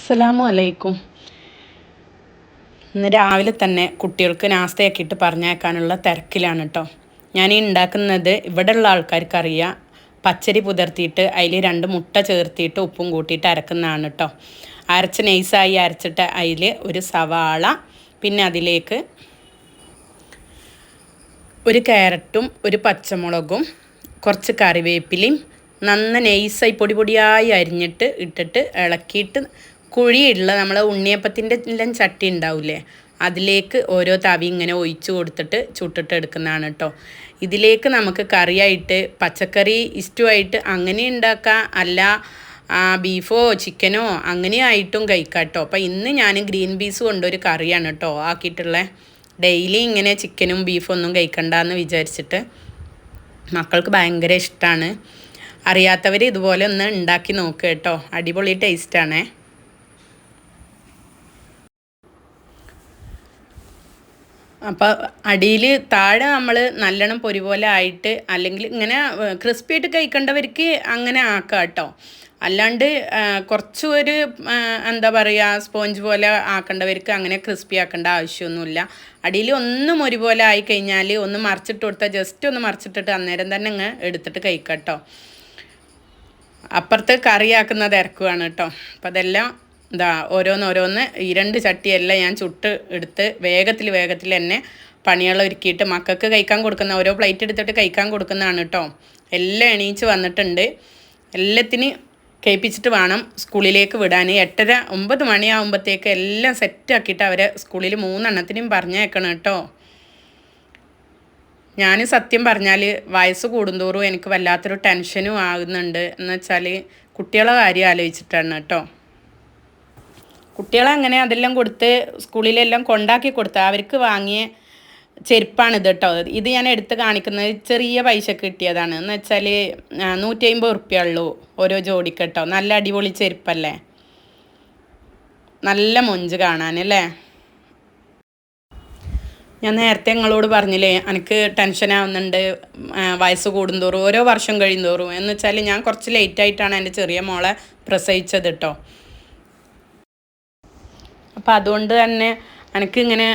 അസ്സലാമു അലൈക്കും. ഇന്ന് രാവിലെ തന്നെ കുട്ടികൾക്ക് നാസ്തയൊക്കെ ഇട്ട് പറഞ്ഞേക്കാനുള്ള തിരക്കിലാണ് കേട്ടോ ഞാൻ ഉണ്ടാക്കുന്നത് ഉള്ള ആൾക്കാർക്ക് അറിയാം പച്ചരി പുതിർത്തിയിട്ട് അതിൽ രണ്ട് മുട്ട ചേർത്തിയിട്ട് ഉപ്പും കൂട്ടിയിട്ട് അരക്കുന്നതാണ് കേട്ടോ അരച്ച് നൈസായി അരച്ചിട്ട് അതിൽ ഒരു സവാള പിന്നെ അതിലേക്ക് ഒരു ക്യാരറ്റും ഒരു പച്ചമുളകും കുറച്ച് കറിവേപ്പിലയും നന്ന നൈസായി പൊടി പൊടിയായി അരിഞ്ഞിട്ട് ഇട്ടിട്ട് ഇളക്കിയിട്ട് കുഴിയുള്ള നമ്മൾ ഉണ്ണിയപ്പത്തിന്റെ എല്ലാം ചട്ടി ഉണ്ടാവില്ലേ അതിലേക്ക് ഓരോ തവി ഇങ്ങനെ ഒഴിച്ച് കൊടുത്തിട്ട് ചുട്ടിട്ട് എടുക്കുന്നതാണ് കേട്ടോ ഇതിലേക്ക് നമുക്ക് കറിയായിട്ട് പച്ചക്കറി ഇഷ്ടമായിട്ട് അങ്ങനെ ഉണ്ടാക്കാം അല്ല ബീഫോ ചിക്കനോ അങ്ങനെ ആയിട്ടും കഴിക്കാം കേട്ടോ അപ്പോൾ ഇന്ന് ഞാൻ ഗ്രീൻ പീസ് കൊണ്ടൊരു കറിയാണ് കേട്ടോ ആക്കിയിട്ടുള്ളത് ഡെയിലി ഇങ്ങനെ ചിക്കനും ബീഫും ഒന്നും കഴിക്കണ്ടെന്ന് വിചാരിച്ചിട്ട് മക്കൾക്ക് ഭയങ്കര ഇഷ്ടമാണ് അറിയാത്തവർ ഇതുപോലെ ഒന്ന് ഉണ്ടാക്കി നോക്കുക കേട്ടോ അടിപൊളി ടേസ്റ്റാണേ അപ്പോൾ അടിയിൽ താഴെ നമ്മൾ നല്ലോണം പൊരി പോലെ ആയിട്ട് അല്ലെങ്കിൽ ഇങ്ങനെ ക്രിസ്പി ആയിട്ട് കഴിക്കേണ്ടവർക്ക് അങ്ങനെ ആക്കാം കേട്ടോ. അല്ലാണ്ട് കുറച്ച് ഒരു എന്താ പറയുക സ്പോഞ്ച് പോലെ ആക്കേണ്ടവർക്ക് അങ്ങനെ ക്രിസ്പി ആക്കേണ്ട ആവശ്യമൊന്നുമില്ല. അടിയിൽ ഒന്നും ഒരുപോലെ പോലെ ആയി കഴിഞ്ഞാൽ ഒന്ന് മറിച്ചിട്ട് കൊടുത്താൽ ജസ്റ്റ് ഒന്ന് മറിച്ചിട്ടിട്ട് അന്നേരം തന്നെ അങ്ങ് എടുത്തിട്ട് കഴിക്കാം കേട്ടോ. അപ്പുറത്ത് കറിയാക്കുന്നത് ഇറക്കുവാണ് കേട്ടോ. അപ്പം അതെല്ലാം എന്താ ഓരോന്നോരോന്ന് ഈ രണ്ട് ചട്ടിയെല്ലാം ഞാൻ ചുട്ട് എടുത്ത് വേഗത്തിൽ വേഗത്തിൽ തന്നെ പണിയെല്ലാം ഒരുക്കിയിട്ട് മക്കൾക്ക് കഴിക്കാൻ കൊടുക്കുന്ന ഓരോ പ്ലേറ്റ് എടുത്തിട്ട് കഴിക്കാൻ കൊടുക്കുന്നതാണ് കേട്ടോ എല്ലാം എണീച്ച് വന്നിട്ടുണ്ട്. എല്ലാത്തിന് കേൾപ്പിച്ചിട്ട് വേണം സ്കൂളിലേക്ക് വിടാൻ എട്ടര ഒമ്പത് മണിയാകുമ്പോഴത്തേക്ക് എല്ലാം സെറ്റാക്കിയിട്ട് അവരെ സ്കൂളിൽ മൂന്നെണ്ണത്തിനും പറഞ്ഞേക്കണം കേട്ടോ ഞാൻ സത്യം പറഞ്ഞാൽ വയസ്സ് കൂടുന്തോറും എനിക്ക് വല്ലാത്തൊരു ടെൻഷനും ആകുന്നുണ്ട് എന്ന് വെച്ചാൽ കുട്ടികളെ കാര്യം ആലോചിച്ചിട്ടാണ് കേട്ടോ കുട്ടികളെ അങ്ങനെ അതെല്ലാം കൊടുത്ത് സ്കൂളിലെല്ലാം കൊണ്ടാക്കി കൊടുത്ത് അവർക്ക് വാങ്ങിയ ചെരുപ്പാണ് ഇത് കേട്ടോ. ഇത് ഞാൻ എടുത്ത് കാണിക്കുന്നത് ചെറിയ പൈസ കിട്ടിയതാണ്. എന്ന് വെച്ചാൽ നൂറ്റി അമ്പത് ഉറുപ്പ്യ ഉള്ളൂ ഓരോ ജോഡിക്ക് കേട്ടോ. നല്ല അടിപൊളി ചെരുപ്പല്ലേ? നല്ല മൊഞ്ച് കാണാനല്ലേ ഞാൻ നേരത്തെ നിങ്ങളോട് പറഞ്ഞില്ലേ എനിക്ക് ടെൻഷൻ ആവുന്നുണ്ട് വയസ്സ് കൂടുന്തോറും ഓരോ വർഷം കഴിയുന്തോറും. എന്ന് വെച്ചാൽ ഞാൻ കുറച്ച് ലേറ്റായിട്ടാണ് എന്റെ ചെറിയ മോളെ പ്രസവിച്ചത് കേട്ടോ. അപ്പോൾ അതുകൊണ്ട് തന്നെ എനിക്കിങ്ങനെ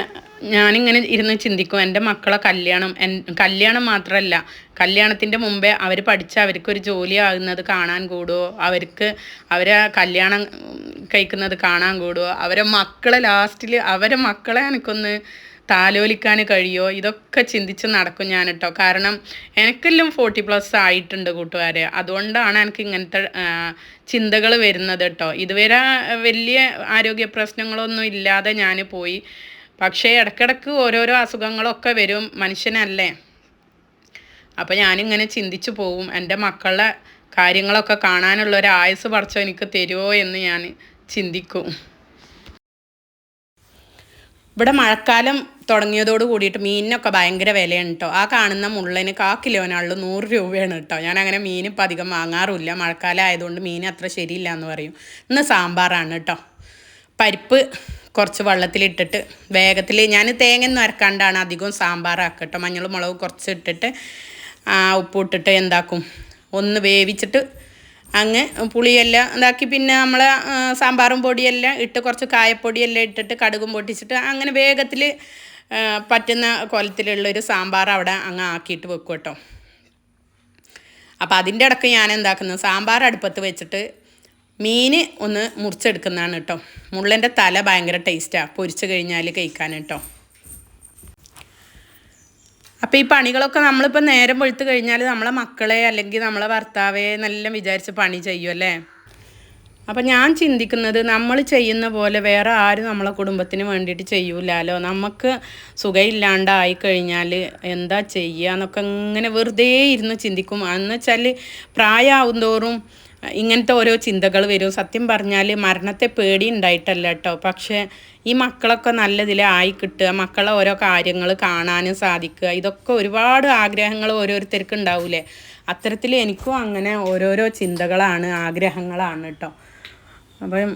ഞാനിങ്ങനെ ഇരുന്ന് ചിന്തിക്കും. എന്റെ മക്കളെ കല്യാണം കല്യാണം മാത്രമല്ല കല്യാണത്തിന്റെ മുമ്പേ അവർ പഠിച്ച അവർക്കൊരു ജോലി ആകുന്നത് കാണാൻ കൂടുമോ അവർക്ക് അവരെ കല്യാണം കഴിക്കുന്നത് കാണാൻ കൂടുമോ അവരെ മക്കളെ ലാസ്റ്റിൽ അവരെ മക്കളെ എനിക്കൊന്ന് താലോലിക്കാൻ കഴിയുമോ ഇതൊക്കെ ചിന്തിച്ച് നടക്കും ഞാൻ കേട്ടോ കാരണം എനിക്കെല്ലാം ഫോർട്ടി പ്ലസ് ആയിട്ടുണ്ട് കൂട്ടുകാരെ. അതുകൊണ്ടാണ് എനിക്ക് ഇങ്ങനത്തെ ചിന്തകൾ വരുന്നത് കേട്ടോ. ഇതുവരെ വലിയ ആരോഗ്യ പ്രശ്നങ്ങളൊന്നും ഇല്ലാതെ ഞാൻ പോയി. പക്ഷേ ഇടക്കിടക്ക് ഓരോരോ അസുഖങ്ങളൊക്കെ വരും മനുഷ്യനല്ലേ. അപ്പോൾ ഞാനിങ്ങനെ ചിന്തിച്ചു പോവും. എന്റെ മക്കളുടെ കാര്യങ്ങളൊക്കെ കാണാനുള്ള ഒരു ആയുസ് പറിച്ചോ എനിക്ക് തരുമോ എന്ന് ഞാൻ ചിന്തിക്കും. ഇവിടെ മഴക്കാലം തുടങ്ങിയതോട് കൂടിയിട്ട് മീനിനൊക്കെ ഭയങ്കര വിലയാണ് കേട്ടോ ആ കാണുന്ന മുള്ളന് കാ കിലോനാളിൽ നൂറ് രൂപയാണ് കേട്ടോ ഞാൻ അങ്ങനെ മീൻ ഇപ്പം അധികം വാങ്ങാറില്ല. മഴക്കാലം ആയതുകൊണ്ട് മീൻ അത്ര ശരിയില്ല എന്ന് പറയും. ഇന്ന് സാമ്പാറാണ് കേട്ടോ പരിപ്പ് കുറച്ച് വെള്ളത്തിലിട്ടിട്ട് വേഗത്തിൽ ഞാൻ തേങ്ങ ഒന്നും അരക്കാണ്ടാണ് അധികം സാമ്പാറാക്കുക കേട്ടോ മഞ്ഞൾ മുളക് കുറച്ച് ഇട്ടിട്ട് ഉപ്പ് ഇട്ടിട്ട് എന്താക്കും? ഒന്ന് വേവിച്ചിട്ട് അങ്ങ് പുളിയെല്ലാം ഇതാക്കി പിന്നെ നമ്മൾ സാമ്പാറും പൊടിയെല്ലാം ഇട്ട് കുറച്ച് കായപ്പൊടിയെല്ലാം ഇട്ടിട്ട് കടുകും പൊട്ടിച്ചിട്ട് അങ്ങനെ വേഗത്തിൽ പറ്റുന്ന കൊലത്തിലുള്ളൊരു സാമ്പാർ അവിടെ അങ്ങ് ആക്കിയിട്ട് വെക്കും കേട്ടോ. അപ്പോൾ അതിന്റെ ഇടയ്ക്ക് ഞാൻ എന്താക്കുന്നത് സാമ്പാർ അടുപ്പത്ത് വെച്ചിട്ട് മീൻ ഒന്ന് മുറിച്ചെടുക്കുന്നതാണ് കേട്ടോ. മുള്ളന്റെ തല ഭയങ്കര ടേസ്റ്റാണ് പൊരിച്ചു കഴിഞ്ഞാൽ കഴിക്കാൻ കേട്ടോ. അപ്പോൾ ഈ പണികളൊക്കെ നമ്മളിപ്പോൾ നേരം പൊഴുത്ത് കഴിഞ്ഞാൽ നമ്മളെ മക്കളെ അല്ലെങ്കിൽ നമ്മളെ ഭർത്താവെ നല്ല വിചാരിച്ച് പണി ചെയ്യും അല്ലേ? അപ്പം ഞാൻ ചിന്തിക്കുന്നത് നമ്മൾ ചെയ്യുന്ന പോലെ വേറെ ആരും നമ്മളെ കുടുംബത്തിന് വേണ്ടിയിട്ട് ചെയ്യൂലല്ലോ നമുക്ക് സുഖമില്ലാണ്ടായി കഴിഞ്ഞാൽ എന്താ ചെയ്യുക എന്നൊക്കെ ഇങ്ങനെ വെറുതെ ഇരുന്ന് ചിന്തിക്കും. എന്ന് വെച്ചാൽ പ്രായമാവും തോറും ഇങ്ങനത്തെ ഓരോ ചിന്തകൾ വരും. സത്യം പറഞ്ഞാൽ മരണത്തെ പേടി ഉണ്ടായിട്ടല്ല കേട്ടോ പക്ഷേ ഈ മക്കളൊക്കെ നല്ലതിൽ ആയി കിട്ടുക മക്കളെ ഓരോ കാര്യങ്ങൾ കാണാനും സാധിക്കുക ഇതൊക്കെ ഒരുപാട് ആഗ്രഹങ്ങൾ ഓരോരുത്തർക്ക് ഉണ്ടാവൂലേ? അത്തരത്തിൽ എനിക്കും അങ്ങനെ ഓരോരോ ചിന്തകളാണ് ആഗ്രഹങ്ങളാണ് കേട്ടോ അപ്പം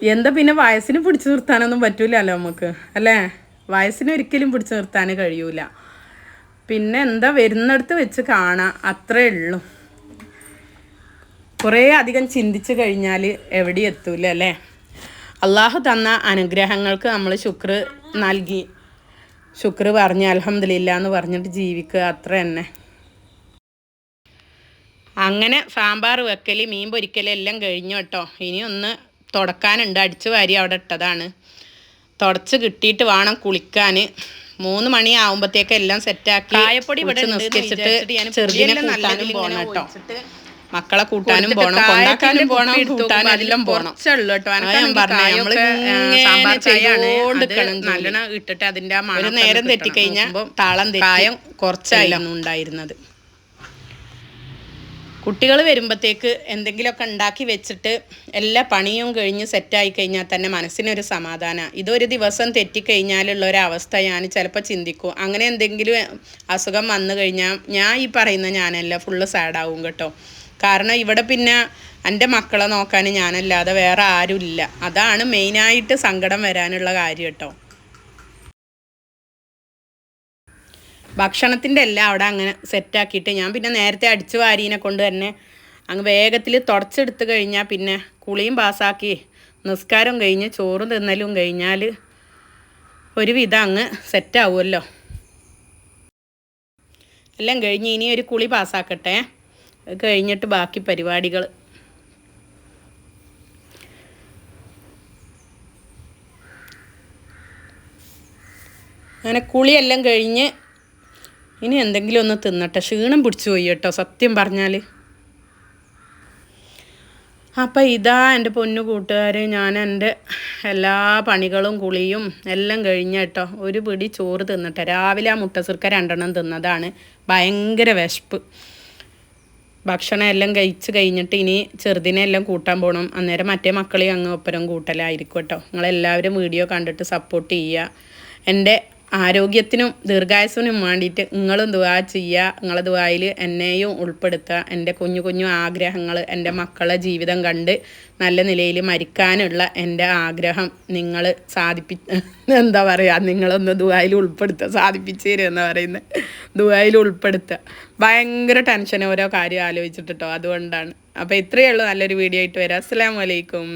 എന്താ പിന്നെ വയസ്സിന് പിടിച്ചു നിർത്താനൊന്നും പറ്റൂലല്ലോ നമുക്ക് അല്ലേ? വയസ്സിന് ഒരിക്കലും പിടിച്ചു നിർത്താൻ കഴിയൂല. പിന്നെ എന്താ വരുന്നിടത്ത് വെച്ച് കാണാം അത്രേ ഉള്ളൂ. കുറേ അധികം ചിന്തിച്ച് കഴിഞ്ഞാൽ എവിടെ എത്തൂല അല്ലേ? അള്ളാഹു തന്ന അനുഗ്രഹങ്ങൾക്ക് നമ്മൾ ശുക്ർ നൽകി. ശുക്ർ പറഞ്ഞ് അലഹമില്ല എന്ന് പറഞ്ഞിട്ട് ജീവിക്കുക അത്ര തന്നെ. അങ്ങനെ സാമ്പാർ വെക്കൽ മീൻ പൊരിക്കൽ എല്ലാം കഴിഞ്ഞു കേട്ടോ. ഇനി ഒന്ന് തുടക്കാനുണ്ട്. അടിച്ചു വാരി അവിടെ ഇട്ടതാണ്. തുടച്ച് കിട്ടിയിട്ട് വേണം കുളിക്കാൻ മൂന്ന് മണി ആവുമ്പത്തേക്ക് എല്ലാം സെറ്റാക്കി കായപ്പൊടി ഇവിടെ നിസ്കരിച്ചിട്ട് ചെറുതിനെ കൂട്ടാനും പോകണം കേട്ടോ. മക്കളെ കൂട്ടാനും പോണം കൊണ്ടാക്കാനും പോണം കൂട്ടാനും അതിലും എല്ലാം പോണം. നല്ലോണം ഇട്ടിട്ട് അതിന്റെ ഒരു നേരം തെറ്റിക്കഴിഞ്ഞാൽ. താളം തെറ്റായം കുറച്ചായിരുന്നു ഉണ്ടായിരുന്നത്. കുട്ടികൾ വരുമ്പോഴത്തേക്ക് എന്തെങ്കിലുമൊക്കെ ഉണ്ടാക്കി വെച്ചിട്ട് എല്ലാ പണിയും കഴിഞ്ഞ് സെറ്റായി കഴിഞ്ഞാൽ തന്നെ മനസ്സിനൊരു സമാധാനമാണ് ഇതൊരു ദിവസം തെറ്റിക്കഴിഞ്ഞാലുള്ള ഒരു അവസ്ഥ ഞാൻ ചിലപ്പോൾ ചിന്തിക്കും. അങ്ങനെ എന്തെങ്കിലും അസുഖം വന്നു കഴിഞ്ഞാൽ ഞാൻ ഈ പറയുന്ന ഞാനല്ല ഫുള്ള് സാഡാവും കേട്ടോ. കാരണം ഇവിടെ പിന്നെ എന്റെ മക്കളെ നോക്കാൻ ഞാനല്ലാതെ വേറെ ആരുമില്ല. അതാണ് മെയിനായിട്ട് സങ്കടം വരാനുള്ള കാര്യം കേട്ടോ. ഭക്ഷണത്തിന്റെ എല്ലാം അവിടെ അങ്ങനെ സെറ്റാക്കിയിട്ട് ഞാൻ പിന്നെ നേരത്തെ അടിച്ചു വാരീനെ കൊണ്ട് തന്നെ അങ്ങ് വേഗത്തിൽ തുടച്ചെടുത്ത് കഴിഞ്ഞാൽ പിന്നെ കുളിയും പാസ്സാക്കി നിസ്കാരം കഴിഞ്ഞ് ചോറും തിന്നലും കഴിഞ്ഞാൽ ഒരുവിധം അങ്ങ് സെറ്റാവുമല്ലോ എല്ലാം കഴിഞ്ഞ് ഇനി ഒരു കുളി പാസ്സാക്കട്ടെ. കഴിഞ്ഞിട്ട് ബാക്കി പരിപാടികൾ അങ്ങനെ കുളിയെല്ലാം കഴിഞ്ഞ് ഇനി എന്തെങ്കിലും ഒന്ന് തിന്നട്ടെ. ക്ഷീണം പിടിച്ചു പോയി കേട്ടോ സത്യം പറഞ്ഞാൽ അപ്പം ഇതാ എന്റെ പൊന്നു കൂട്ടുകാർ ഞാൻ എന്റെ എല്ലാ പണികളും കുളിയും എല്ലാം കഴിഞ്ഞ കേട്ടോ. ഒരു പിടി ചോറ് തിന്നട്ടെ. രാവിലെ ആ മുട്ടസിർക്ക രണ്ടെണ്ണം തിന്നതാണ്. ഭയങ്കര വിശപ്പ്. ഭക്ഷണം എല്ലാം കഴിച്ച് കഴിഞ്ഞിട്ട് ഇനി ചെറുതിനെ എല്ലാം കൂട്ടാൻ പോകണം അന്നേരം മറ്റേ മക്കളെയും അങ്ങ് ഒപ്പരം കൂട്ടലായിരിക്കും കേട്ടോ. നിങ്ങളെല്ലാവരും വീഡിയോ കണ്ടിട്ട് സപ്പോർട്ട് ചെയ്യുക. എന്റെ ആരോഗ്യത്തിനും ദീർഘായുസിനും വേണ്ടിയിട്ട് നിങ്ങളും ദുവാ ചെയ്യുക. നിങ്ങളെ ദുവായിൽ എന്നെയും ഉൾപ്പെടുത്തുക. എന്റെ കുഞ്ഞു കുഞ്ഞു ആഗ്രഹങ്ങൾ എന്റെ മക്കളെ ജീവിതം കണ്ട് നല്ല നിലയിൽ മരിക്കാനുള്ള എന്റെ ആഗ്രഹം നിങ്ങൾ സാധിപ്പി എന്താ പറയുക നിങ്ങളൊന്ന് ദുബായിൽ ഉൾപ്പെടുത്തുക സാധിപ്പിച്ചു തരും എന്ന് പറയുന്നത്. ദുബായിൽ ഉൾപ്പെടുത്തുക. ഭയങ്കര ടെൻഷൻ ഓരോ കാര്യം ആലോചിച്ചിട്ട് അതുകൊണ്ടാണ്. അപ്പോൾ ഇത്രയേ ഉള്ളൂ. നല്ലൊരു വീഡിയോ ആയിട്ട് വരാം. അസ്സാം വലൈക്കും